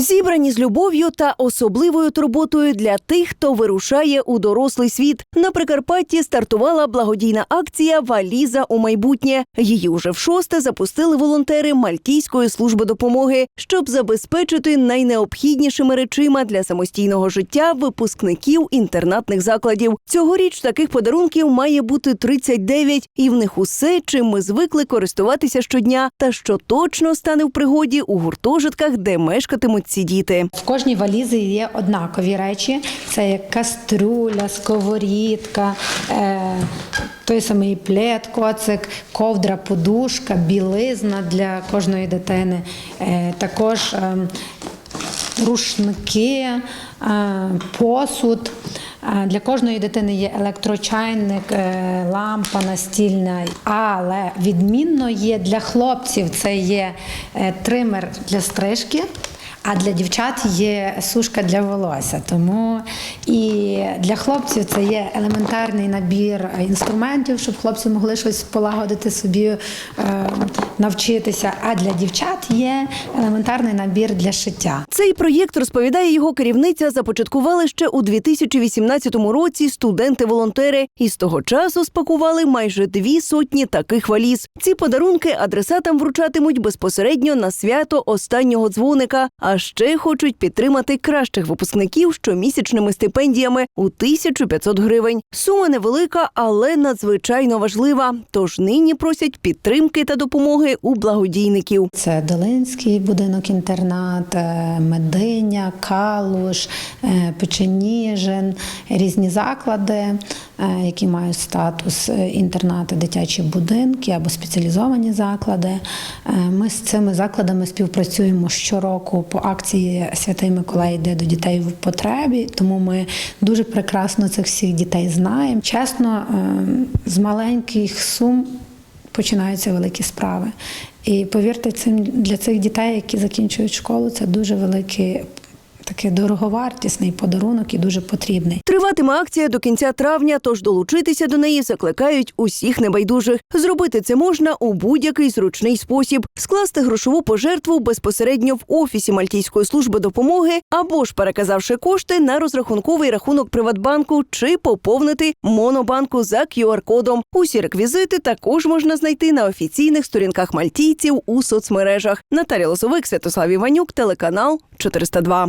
Зібрані з любов'ю та особливою турботою для тих, хто вирушає у дорослий світ. На Прикарпатті стартувала благодійна акція Валіза у майбутнє. Її уже в шосте запустили волонтери Мальтійської служби допомоги, щоб забезпечити найнеобхіднішими речима для самостійного життя випускників інтернатних закладів. Цьогоріч таких подарунків має бути 39, і в них усе, чим ми звикли користуватися щодня, та що точно стане в пригоді у гуртожитках, де мешкатимуть ці діти. В кожній валізі є однакові речі: це як каструля, сковорідка, е, той самий плед, коцик, ковдра, подушка, білизна для кожної дитини. Е, також е, рушники, посуд. Для кожної дитини є електрочайник, лампа настільна, але відмінно є для хлопців це є тример для стрижки. А для дівчат є сушка для волосся. Тому і для хлопців це є елементарний набір інструментів, щоб хлопці могли щось полагодити собі, е, навчитися. А для дівчат є елементарний набір для шиття. Цей проєкт розповідає його керівниця. Започаткували ще у 2018 році студенти-волонтери, і з того часу спакували майже дві сотні таких валіз. Ці подарунки адресатам вручатимуть безпосередньо на свято останнього дзвоника. А ще хочуть підтримати кращих випускників щомісячними стипендіями у 1500 гривень. Сума невелика, але надзвичайно важлива. Тож нині просять підтримки та допомоги у благодійників. Це Долинський будинок-інтернат, е, Мединя, Калуш, е, Печеніжин, різні заклади, е, які мають статус інтернати, дитячі будинки або спеціалізовані заклади. Ми з цими закладами співпрацюємо щороку по акції Святий Миколай йде до дітей в потребі, тому ми дуже прекрасно цих всіх дітей знаємо. Чесно, е, з маленьких сум починаються великі справи. І повірте, цим для цих дітей, які закінчують школу, це дуже великий такий дороговартісний подарунок і дуже потрібний. Триватиме акція до кінця травня, тож долучитися до неї закликають усіх небайдужих. Зробити це можна у будь-який зручний спосіб: скласти грошову пожертву безпосередньо в офісі Мальтійської служби допомоги або ж переказавши кошти на розрахунковий рахунок Приватбанку чи поповнити монобанку за QR-кодом. Усі реквізити також можна знайти на офіційних сторінках мальтійців у соцмережах. Наталя Лозовик, Святослав Іванюк, телеканал 402.